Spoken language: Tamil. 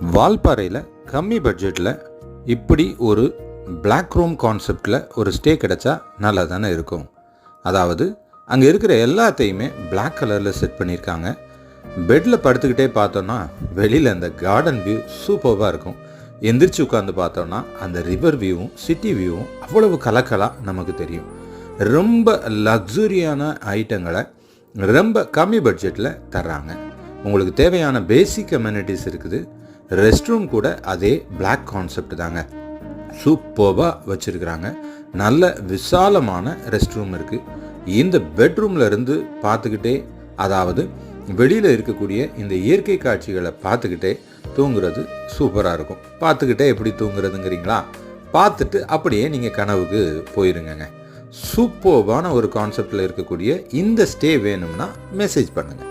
வால்பாறையில் கம்மி பட்ஜெட்டில் இப்படி ஒரு பிளாக் ரூம் கான்செப்டில் ஒரு ஸ்டே கிடைச்சா நல்லா தானே இருக்கும். அதாவது அங்கே இருக்கிற எல்லாத்தையுமே பிளாக் கலரில் செட் பண்ணியிருக்காங்க. பெட்டில் படுத்துக்கிட்டே பார்த்தோன்னா வெளியில் அந்த கார்டன் வியூ சூப்பராக இருக்கும். எந்திரிச்சு உட்காந்து பார்த்தோன்னா அந்த ரிவர் வியூவும் சிட்டி வியூவும் அவ்வளவு கலக்கலாக நமக்கு தெரியும். ரொம்ப லக்ஸுரியான ஐட்டங்களை ரொம்ப கம்மி பட்ஜெட்டில் தர்றாங்க. உங்களுக்கு தேவையான பேசிக் கம்யூனிட்டிஸ் இருக்குது. ரெஸ்ட் ரூம் கூட அதே பிளாக் கான்செப்ட் தாங்க. சூப்பர்வாக வச்சுருக்குறாங்க. நல்ல விசாலமான ரெஸ்ட் ரூம் இருக்குது இந்த பெட்ரூமில் இருந்து பார்த்துக்கிட்டே அதாவது வெளியில் இருக்கக்கூடிய இந்த இயற்கை காட்சிகளை பார்த்துக்கிட்டே தூங்குறது சூப்பராக இருக்கும். பார்த்துக்கிட்டே எப்படி தூங்குறதுங்கிறீங்களா? பார்த்துட்டு அப்படியே நீங்கள் கனவுக்கு போயிருங்கங்க. சூப்பர்வான ஒரு கான்செப்டில் இருக்கக்கூடிய இந்த ஸ்டே வேணும்னா மெசேஜ் பண்ணுங்கள்